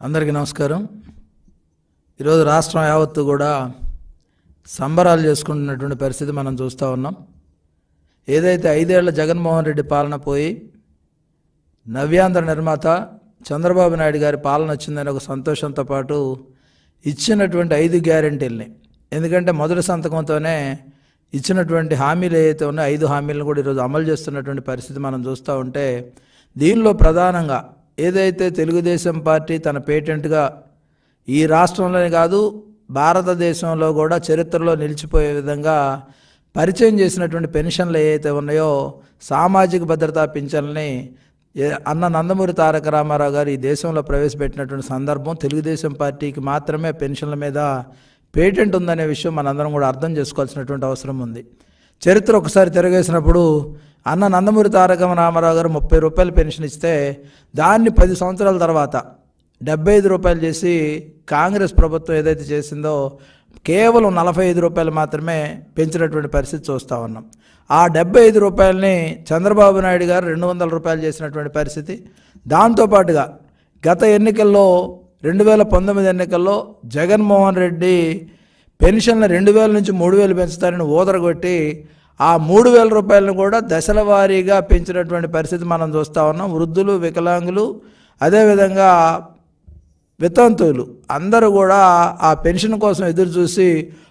అందరికీ నమస్కారం. ఈరోజు రాష్ట్రం యావత్తు కూడా సంబరాలు చేసుకుంటున్నటువంటి పరిస్థితి మనం చూస్తూ ఉన్నాం. ఏదైతే ఐదేళ్ళ జగన్మోహన్ రెడ్డి పాలన పోయి నవ్యాంధ్ర నిర్మాత చంద్రబాబు నాయుడు గారి పాలన వచ్చిందని ఒక సంతోషంతో పాటు ఇచ్చినటువంటి ఐదు గ్యారెంటీల్ని. ఎందుకంటే మొదటి సంతకంతోనే ఇచ్చినటువంటి హామీలు ఏవైతే ఉన్నాయో ఐదు హామీలను కూడా ఈరోజు అమలు చేస్తున్నటువంటి పరిస్థితి మనం చూస్తూ ఉంటే దీనిలో ప్రధానంగా ఏదైతే తెలుగుదేశం పార్టీ తన పేటెంట్గా ఈ రాష్ట్రంలోనే కాదు భారతదేశంలో కూడా చరిత్రలో నిలిచిపోయే విధంగా పరిచయం చేసినటువంటి పెన్షన్లు ఏవైతే ఉన్నాయో సామాజిక భద్రతా పింఛన్లని అన్న నందమూరి తారక రామారావు గారు ఈ దేశంలో ప్రవేశపెట్టినటువంటి సందర్భం తెలుగుదేశం పార్టీకి మాత్రమే పెన్షన్ల మీద పేటెంట్ ఉందనే విషయం మనందరం కూడా అర్థం చేసుకోవాల్సినటువంటి అవసరం ఉంది. చరిత్ర ఒకసారి తిరగేసినప్పుడు అన్న నందమూరి తారక రామారావు గారు ముప్పై రూపాయలు పెన్షన్ ఇస్తే దాన్ని పది సంవత్సరాల తర్వాత డెబ్బై ఐదు రూపాయలు చేసి కాంగ్రెస్ ప్రభుత్వం ఏదైతే చేసిందో కేవలం నలభై ఐదు రూపాయలు మాత్రమే పెంచినటువంటి పరిస్థితి చూస్తూ ఉన్నాం. ఆ డెబ్బై ఐదు రూపాయలని చంద్రబాబు నాయుడు గారు రెండు వందల రూపాయలు చేసినటువంటి పరిస్థితి. దాంతోపాటుగా గత ఎన్నికల్లో రెండు వేల పంతొమ్మిది ఎన్నికల్లో జగన్మోహన్ రెడ్డి పెన్షన్లు రెండు వేల నుంచి మూడు వేలు పెంచుతారని ఊదరగొట్టి ఆ మూడు వేల రూపాయలను కూడా దశల వారీగా పెంచినటువంటి పరిస్థితి మనం చూస్తూ ఉన్నాం. వృద్ధులు వికలాంగులు అదేవిధంగా వితంతువులు అందరూ కూడా ఆ పెన్షన్ కోసం ఎదురు చూసి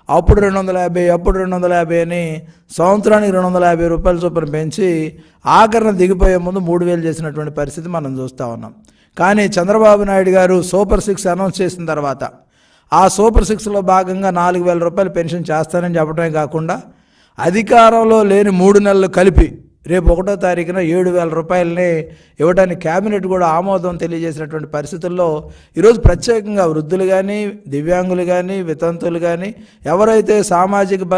అప్పుడు రెండు వందల యాభై అప్పుడు రెండు వందల యాభై అని సంవత్సరానికి రెండు వందల యాభై రూపాయల చొప్పున పెంచి ఆఖరణ దిగిపోయే ముందు మూడు వేలు చేసినటువంటి పరిస్థితి మనం చూస్తూ ఉన్నాం. కానీ చంద్రబాబు నాయుడు గారు సూపర్ సిక్స్ అనౌన్స్ చేసిన తర్వాత ఆ సూపర్ సిక్స్లో భాగంగా నాలుగు వేల రూపాయలు పెన్షన్ చేస్తానని చెప్పడమే కాకుండా అధికారంలో లేని మూడు నెలలు కలిపి రేపు ఒకటో తారీఖున ఏడు వేల రూపాయలని ఇవ్వడానికి కేబినెట్ కూడా ఆమోదం తెలియజేసినటువంటి పరిస్థితుల్లో ఈరోజు ప్రత్యేకంగా వృద్ధులు కానీ దివ్యాంగులు కానీ వితంతులు కానీ ఎవరైతే సామాజిక బ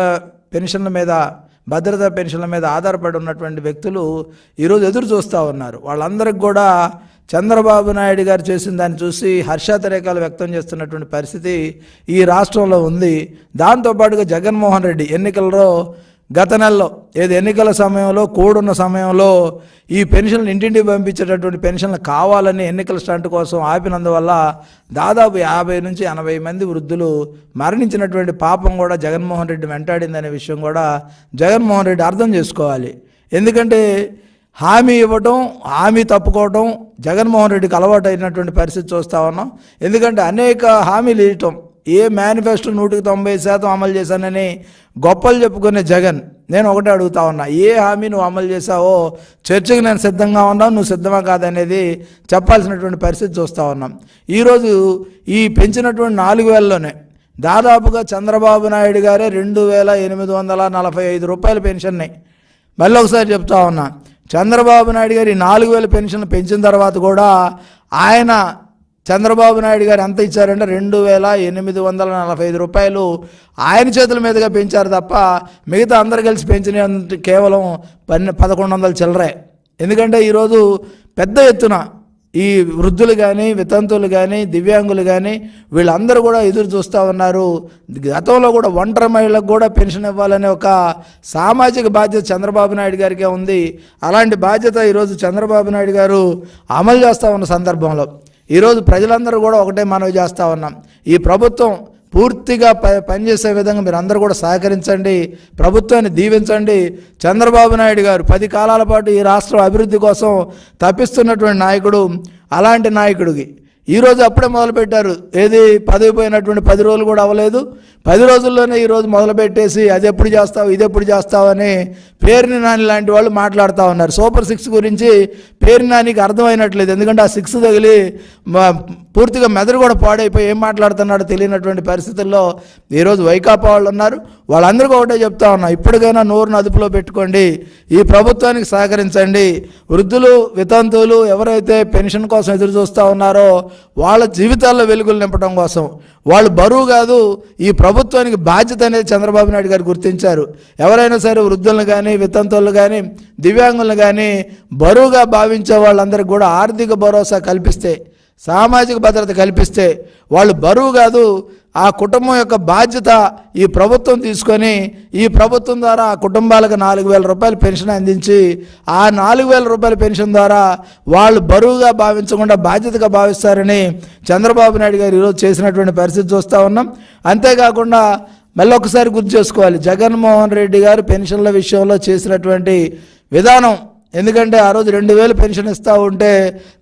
పెన్షన్ల మీద భద్రతా పెన్షన్ల మీద ఆధారపడి ఉన్నటువంటి వ్యక్తులు ఈరోజు ఎదురు చూస్తూ ఉన్నారు. వాళ్ళందరికి కూడా చంద్రబాబు నాయుడు గారు చేసిన దాన్ని చూసి హర్షాతిరేకాలు వ్యక్తం చేస్తున్నటువంటి పరిస్థితి ఈ రాష్ట్రంలో ఉంది. దాంతోపాటుగా జగన్మోహన్ రెడ్డి ఎన్నికల్లో గత నెలలో ఏది ఎన్నికల సమయంలో కూడున్న సమయంలో ఈ పెన్షన్లు ఇంటింటికి పంపించేటటువంటి పెన్షన్లు కావాలని ఎన్నికల స్టంట్ కోసం ఆపినందువల్ల దాదాపు యాభై నుంచి ఎనభై మంది వృద్ధులు మరణించినటువంటి పాపం కూడా జగన్మోహన్ రెడ్డి వెంటాడిందనే విషయం కూడా జగన్మోహన్ రెడ్డి అర్థం చేసుకోవాలి. ఎందుకంటే హామీ ఇవ్వటం హామీ తప్పుకోవటం జగన్మోహన్ రెడ్డికి అలవాటు అయినటువంటి పరిస్థితి చూస్తూ ఉన్నాం. ఎందుకంటే అనేక హామీలు ఇవ్వటం ఏ మేనిఫెస్టో నూటికి తొంభై శాతం అమలు చేశానని గొప్పలు చెప్పుకునే జగన్ నేను ఒకటే అడుగుతా ఉన్నా. ఏ హామీ నువ్వు అమలు చేశావో చర్చకు నేను సిద్ధంగా ఉన్నావు నువ్వు సిద్ధమా కాదనేది చెప్పాల్సినటువంటి పరిస్థితి చూస్తూ ఉన్నాం. ఈరోజు ఈ పెంచినటువంటి నాలుగు వేలలోనే దాదాపుగా చంద్రబాబు నాయుడు గారే రెండు వేల ఎనిమిది వందల నలభై ఐదు రూపాయల పెన్షన్ని మళ్ళీ ఒకసారి చెప్తా ఉన్నా. చంద్రబాబు నాయుడు గారి నాలుగు వేల పెన్షన్ పెంచిన తర్వాత కూడా ఆయన చంద్రబాబు నాయుడు గారు ఎంత ఇచ్చారంటే రెండు వేల ఎనిమిది వందల నలభై ఐదు రూపాయలు ఆయన చేతుల మీదుగా పెంచారు తప్ప మిగతా అందరు కలిసి పెంచిన కేవలం పన్నె పదకొండు వందల చిల్లరే. ఎందుకంటే ఈరోజు పెద్ద ఎత్తున ఈ వృద్ధులు కానీ వితంతువులు కానీ దివ్యాంగులు కానీ వీళ్ళందరూ కూడా ఎదురు చూస్తూ ఉన్నారు. గతంలో కూడా ఒంటరి మహిళలకు కూడా పెన్షన్ ఇవ్వాలనే ఒక సామాజిక బాధ్యత చంద్రబాబు నాయుడు గారికే ఉంది. అలాంటి బాధ్యత ఈరోజు చంద్రబాబు నాయుడు గారు అమలు చేస్తూ ఉన్న సందర్భంలో ఈరోజు ప్రజలందరూ కూడా ఒకటే మనవి చేస్తూ ఉన్నాం. ఈ ప్రభుత్వం పూర్తిగా ప పనిచేసే విధంగా మీరు అందరూ కూడా సహకరించండి. ప్రభుత్వాన్ని దీవించండి. చంద్రబాబు నాయుడు గారు పది కాలాల పాటు ఈ రాష్ట్రం అభివృద్ధి కోసం తప్పిస్తున్నటువంటి నాయకుడు అలాంటి నాయకుడికి ఈరోజు అప్పుడే మొదలుపెట్టారు. ఏది పదవి పోయినటువంటి పది రోజులు కూడా అవ్వలేదు. పది రోజుల్లోనే ఈరోజు మొదలుపెట్టేసి అది ఎప్పుడు చేస్తావు ఇది ఎప్పుడు చేస్తావు అని పేరుని నాని లాంటి వాళ్ళు మాట్లాడుతూ ఉన్నారు. సూపర్ సిక్స్ గురించి పేరు నానికి అర్థమైనట్లేదు. ఎందుకంటే ఆ సిక్స్ తగిలి పూర్తిగా మెదడు కూడా పాడైపోయి ఏం మాట్లాడుతున్నాడో తెలియనటువంటి పరిస్థితుల్లో ఈరోజు వైకాపా వాళ్ళు ఉన్నారు. వాళ్ళందరికీ ఒకటే చెప్తా ఉన్నా ఇప్పటికైనా నోరును అదుపులో పెట్టుకోండి. ఈ ప్రభుత్వానికి సహకరించండి. వృద్ధులు వితంతువులు ఎవరైతే పెన్షన్ కోసం ఎదురు చూస్తూ ఉన్నారో వాళ్ళ జీవితాల్లో వెలుగులు నింపడం కోసం. వాళ్ళు బరువు కాదు ఈ ప్రభుత్వానికి బాధ్యత అనేది చంద్రబాబు నాయుడు గారు గుర్తించారు. ఎవరైనా సరే వృద్ధులను కానీ వితంతువులు కానీ దివ్యాంగులను కానీ బరువుగా భావించే వాళ్ళందరికీ కూడా ఆర్థిక భరోసా కల్పిస్తే సామాజిక భద్రత కల్పిస్తే వాళ్ళు బరువు కాదు ఆ కుటుంబం యొక్క బాధ్యత ఈ ప్రభుత్వం తీసుకొని ఈ ప్రభుత్వం ద్వారా ఆ కుటుంబాలకు నాలుగు వేల రూపాయలు పెన్షన్ అందించి ఆ నాలుగు వేల రూపాయల పెన్షన్ ద్వారా వాళ్ళు బరువుగా భావించకుండా బాధ్యతగా భావిస్తారని చంద్రబాబు నాయుడు గారు ఈరోజు చేసినటువంటి పరిస్థితి చూస్తూ ఉన్నాం. అంతేకాకుండా మళ్ళీ ఒకసారి గుర్తు చేసుకోవాలి. జగన్మోహన్ రెడ్డి గారు పెన్షన్ల విషయంలో చేసినటువంటి విధానం ఎందుకంటే ఆ రోజు రెండు వేలు పెన్షన్ ఇస్తూ ఉంటే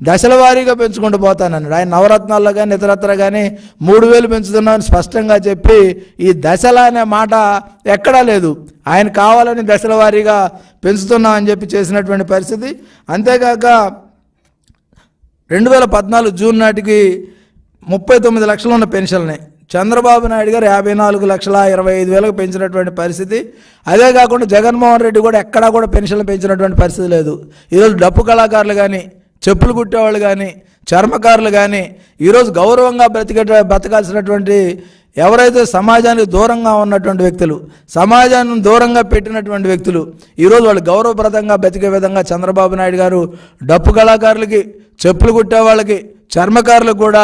దశల వారీగా పెంచుకుంటూ పోతానన్నాడు. ఆయన నవరత్నాల్లో కానీ ఇతరత్ర కానీ మూడు వేలు పెంచుతున్నామని స్పష్టంగా చెప్పి ఈ దశల అనే మాట ఎక్కడా లేదు. ఆయన కావాలని దశల వారీగా పెంచుతున్నామని చెప్పి చేసినటువంటి పరిస్థితి. అంతేకాక రెండు వేల పద్నాలుగు జూన్ నాటికి ముప్పై తొమ్మిది లక్షలు ఉన్న పెన్షన్ని చంద్రబాబు నాయుడు గారు యాభై నాలుగు లక్షల ఇరవై ఐదు వేలకు పెంచినటువంటి పరిస్థితి. అదే కాకుండా జగన్మోహన్ రెడ్డి కూడా ఎక్కడా కూడా పెన్షన్లు పెంచినటువంటి పరిస్థితి లేదు. ఈరోజు డప్పు కళాకారులు కానీ చెప్పులు కుట్టేవాళ్ళు కానీ చర్మకారులు కానీ ఈరోజు గౌరవంగా బ్రతికే బ్రతకాల్సినటువంటి ఎవరైతే సమాజానికి దూరంగా ఉన్నటువంటి వ్యక్తులు సమాజాన్ని దూరంగా పెట్టినటువంటి వ్యక్తులు ఈరోజు వాళ్ళు గౌరవప్రదంగా బ్రతికే విధంగా చంద్రబాబు నాయుడు గారు డప్పు కళాకారులకి చెప్పులు కుట్టే వాళ్ళకి చర్మకారులకు కూడా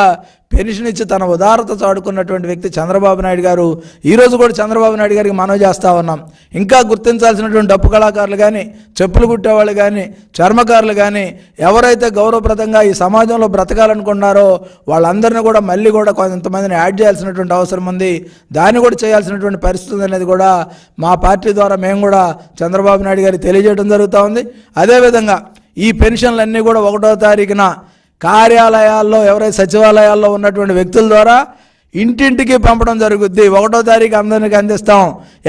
పెన్షన్ ఇచ్చి తన ఉదారత చాడుకున్నటువంటి వ్యక్తి చంద్రబాబు నాయుడు గారు ఈరోజు కూడా చంద్రబాబు నాయుడు గారికి మనవి చేస్తూ ఉన్నాం. ఇంకా గుర్తించాల్సినటువంటి డప్పు కళాకారులు కానీ చెప్పులు కుట్టేవాళ్ళు కానీ చర్మకారులు కానీ ఎవరైతే గౌరవప్రదంగా ఈ సమాజంలో బ్రతకాలనుకున్నారో వాళ్ళందరినీ కూడా మళ్ళీ కూడా కొంతమందిని యాడ్ చేయాల్సినటువంటి అవసరం ఉంది. దాన్ని కూడా చేయాల్సినటువంటి పరిస్థితి అనేది కూడా మా పార్టీ ద్వారా మేము కూడా చంద్రబాబు నాయుడు గారికి తెలియజేయడం జరుగుతూ ఉంది. అదేవిధంగా ఈ పెన్షన్లన్నీ కూడా ఒకటో తారీఖున కార్యాలయాల్లో ఎవరైతే సచివాలయాల్లో ఉన్నటువంటి వ్యక్తుల ద్వారా ఇంటింటికి పంపడం జరుగుద్ది. ఒకటో తారీఖు అందరికి అందిస్తాం.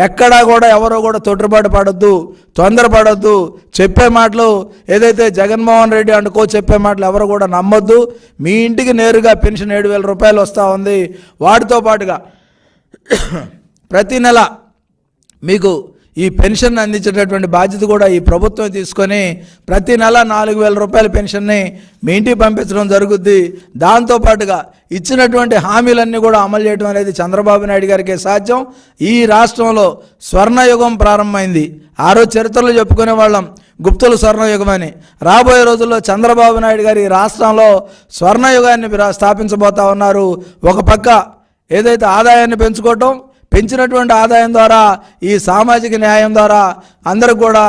ఎక్కడా కూడా ఎవరో కూడా తొట్టుబాటు పడద్దు తొందరపడద్దు. చెప్పే మాటలు ఏదైతే జగన్మోహన్ రెడ్డి అనుకో చెప్పే మాటలు ఎవరు కూడా నమ్మొద్దు. మీ ఇంటికి నేరుగా పెన్షన్ ఏడు వేల రూపాయలు వస్తూ ఉంది. వాటితో పాటుగా ప్రతి నెల మీకు ఈ పెన్షన్ అందించేటటువంటి బాధ్యత కూడా ఈ ప్రభుత్వం తీసుకొని ప్రతి నెల నాలుగు వేల రూపాయల పెన్షన్ని మీ ఇంటికి పంపించడం జరుగుద్ది. దాంతోపాటుగా ఇచ్చినటువంటి హామీలన్నీ కూడా అమలు చేయడం అనేది చంద్రబాబు నాయుడు గారికి సాధ్యం. ఈ రాష్ట్రంలో స్వర్ణయుగం ప్రారంభమైంది. ఆ రోజు చరిత్రలో చెప్పుకునే వాళ్ళం గుప్తుల స్వర్ణయుగం అని. రాబోయే రోజుల్లో చంద్రబాబు నాయుడు గారు ఈ రాష్ట్రంలో స్వర్ణయుగాన్ని స్థాపించబోతా ఉన్నారు. ఒక పక్క ఏదైతే ఆదాయాన్ని పెంచుకోవటం పెంచినటువంటి ఆదాయం ద్వారా ఈ సామాజిక న్యాయం ద్వారా అందరూ కూడా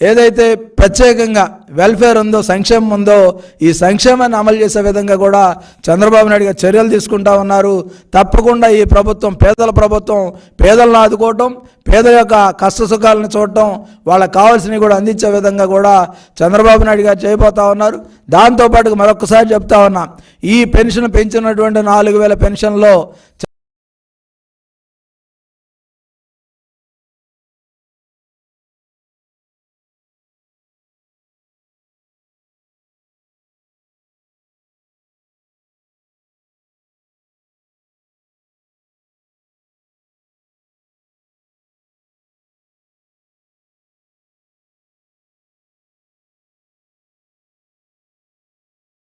ఏదైతే ప్రత్యేకంగా వెల్ఫేర్ ఉందో సంక్షేమం ఉందో ఈ సంక్షేమాన్ని అమలు చేసే విధంగా కూడా చంద్రబాబు నాయుడు గారు చర్యలు తీసుకుంటా ఉన్నారు. తప్పకుండా ఈ ప్రభుత్వం పేదల ప్రభుత్వం పేదలను ఆదుకోవటం పేదల యొక్క కష్ట సుఖాలను చూడటం వాళ్ళకి కావాల్సినవి కూడా అందించే విధంగా కూడా చంద్రబాబు నాయుడు గారు చేయబోతా ఉన్నారు. దాంతోపాటు మరొకసారి చెప్తా ఉన్నా ఈ పెన్షన్ పెంచినటువంటి నాలుగు వేల పెన్షన్లో